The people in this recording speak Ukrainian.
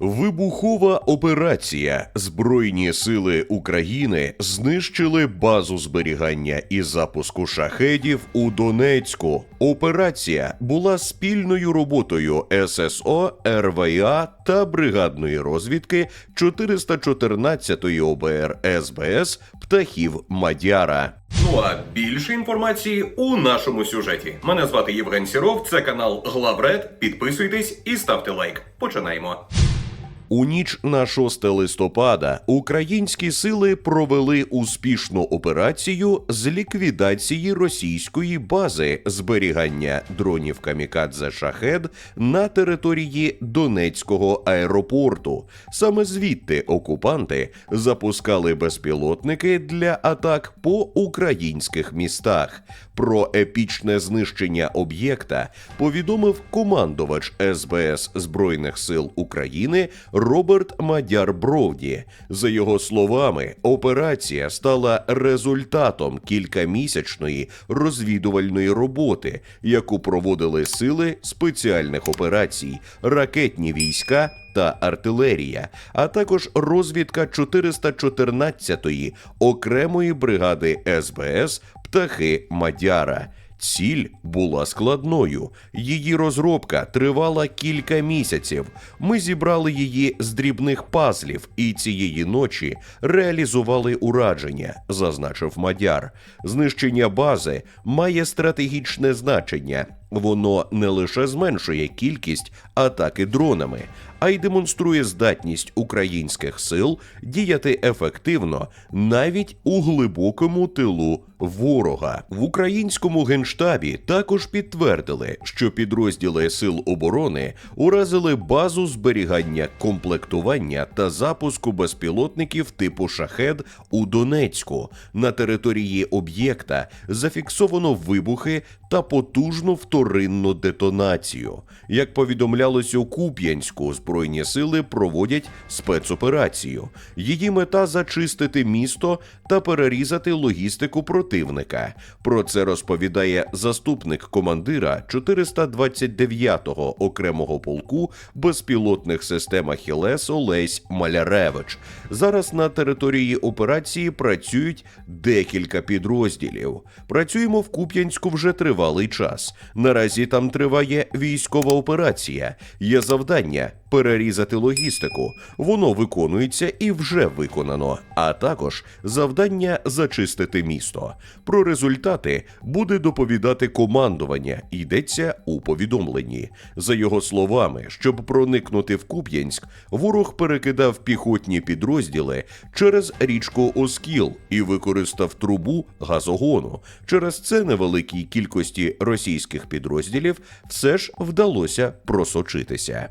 Вибухова операція. Збройні сили України знищили базу зберігання і запуску шахедів у Донецьку. Операція була спільною роботою ССО, РВА та бригадної розвідки 414-ї ОБР СБС птахів Мадяра. Ну а більше інформації у нашому сюжеті. Мене звати Євген Сіров, це канал Главред. Підписуйтесь і ставте лайк. Починаємо. У ніч на 6 листопада українські сили провели успішну операцію з ліквідації російської бази зберігання дронів камікадзе Шахед на території Донецького аеропорту. Саме звідти окупанти запускали безпілотники для атак по українських містах. Про епічне знищення об'єкта повідомив командувач СБС Збройних сил України Роберт Мадяр Бровді. За його словами, операція стала результатом кількамісячної розвідувальної роботи, яку проводили сили спеціальних операцій, ракетні війська та артилерія, а також розвідка 414-ї окремої бригади СБС Птахи Мадяра. Ціль була складною. Її розробка тривала кілька місяців. Ми зібрали її з дрібних пазлів і цієї ночі реалізували ураження, зазначив Мадяр. Знищення бази має стратегічне значення. Воно не лише зменшує кількість атаки дронами, а й демонструє здатність українських сил діяти ефективно навіть у глибокому тилу ворога. В українському генштабі також підтвердили, що підрозділи сил оборони уразили базу зберігання комплектування та запуску безпілотників типу шахед у Донецьку. На території об'єкта зафіксовано вибухи та потужну вторинну детонацію. Як повідомлялось у Куп'янську, збройні сили проводять спецоперацію. Її мета зачистити місто та перерізати логістику противника. Про це розповідає заступник командира 429-го окремого полку безпілотних систем Ахілес Олесь Маляревич. Зараз на території операції працюють декілька підрозділів. Працюємо в Куп'янську вже тривалий час. Наразі там триває військова операція. Є завдання перерізати логістику. Воно виконується і вже виконано. А також завдання зачистити місто. Про результати буде доповідати командування. Йдеться у повідомленні. За його словами, щоб проникнути в Куп'янськ, ворог перекидав піхотні підрозділи через річку Оскіл і використав трубу газогону. Через це невеликій кількості російських підрозділів все ж вдалося просочитися.